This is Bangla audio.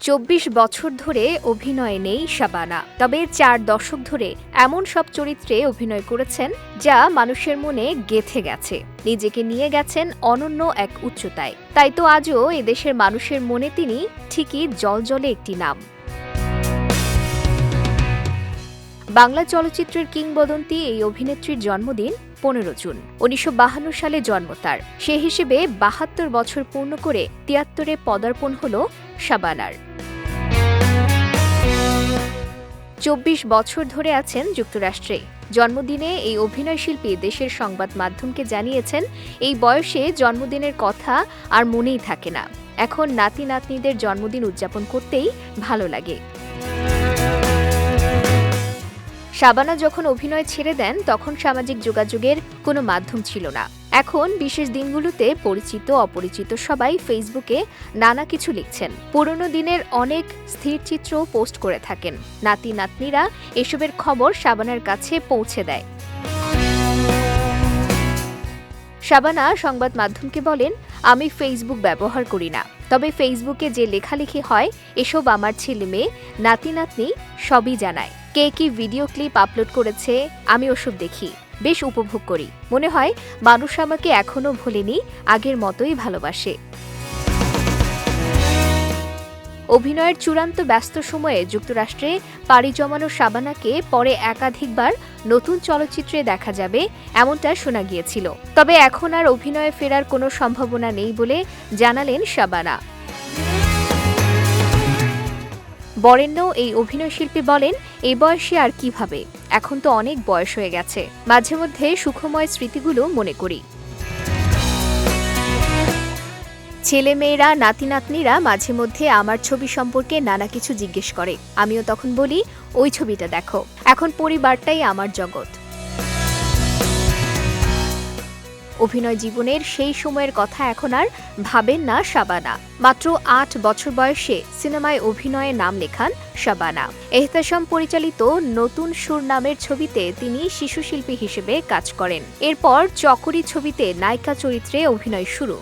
চব্বিশ বছর ধরে অভিনয়ে নেই শাবানা, তবে চার দশক ধরে এমন সব চরিত্রে অভিনয় করেছেন যা মানুষের মনে গেথে গেছে। নিজেকে নিয়ে গেছেন অনন্য এক উচ্চতায়। তাই তো আজও এদেশের মানুষের মনে তিনি ঠিকই জলজলে একটি নাম। বাংলা চলচ্চিত্রের কিংবদন্তি এই অভিনেত্রীর জন্মদিন পনেরো জুন। উনিশশো সালে জন্ম তার। সে হিসেবে বাহাত্তর বছর পূর্ণ করে তিয়াত্তরে পদার্পণ হল শাবানার। চব্বিশ বছর ধরে আছেন যুক্তরাষ্ট্রে। জন্মদিনে এই অভিনয়শিল্পী দেশের সংবাদ মাধ্যমকে জানিয়েছেন, এই বয়সে জন্মদিনের কথা আর মনেই থাকে না। এখন নাতি নাতনিদের জন্মদিন উদযাপন করতেই ভালো লাগে। শাবানা যখন অভিনয় ছেড়ে দেন, তখন সামাজিক যোগাযোগের কোনো মাধ্যম ছিল না। এখন বিশেষ দিনগুলোতে পরিচিত, অপরিচিত সবাই ফেসবুকে নানা কিছু লিখছেন। পুরনো দিনের অনেক স্থির চিত্র পোস্ট করে থাকেন। নাতি, নাতনিরা এসবের খবর শাবানার কাছে পৌঁছে দেয়। শাবানা সংবাদ মাধ্যমকে বলেন, আমি ফেসবুক ব্যবহার করি না। তবে ফেসবুকে যে লেখালেখি হয়, এসব আমার ছেলে মেয়ে, নাতি, নাতনি সবই জানায়। কে কি ভিডিও ক্লিপ আপলোড করেছে, আমি ওসব দেখি, বেশ উপভোগ করি। মনে হয়, মানুষ আমাকে এখনও ভোলেনি, আগের মতোই ভালোবাসে। অভিনয়ের চূড়ান্ত ব্যস্ত সময়ে যুক্তরাষ্ট্রে পাড়ি জমানো শাবানাকে পরে একাধিকবার নতুন চলচ্চিত্রে দেখা যাবে, এমনটা শোনা গিয়েছিল। তবে এখন আর অভিনয়ে ফেরার কোনো সম্ভাবনা নেই বলে জানালেন শাবানা। বরেণ্য এই অভিনয়শিল্পী বলেন, এই বয়সে আর কীভাবে? এখন তো অনেক বয়স হয়ে গেছে। মাঝে মধ্যে সুখময় স্মৃতিগুলো মনে করি। ছেলে মেয়েরা নাতি নাতনিরা মাঝে মধ্যে আমার ছবি সম্পর্কে নানা কিছু জিজ্ঞেস করে। আমিও তখন বলি, ওই ছবিটা দেখো। এখন পরিবারটাই আমার জগৎ। অভিনয় জীবনের সেই সময়ের কথা এখন আর ভাবেন না শাবানা। মাত্র আট বছর বয়সে সিনেমায় অভিনয়ে নাম লেখান শাবানা। এহতাসম পরিচালিত নতুন সুর নামের ছবিতে তিনি শিশু শিল্পী হিসেবে কাজ করেন। এরপর চকরি ছবিতে নায়িকা চরিত্রে অভিনয় শুরু।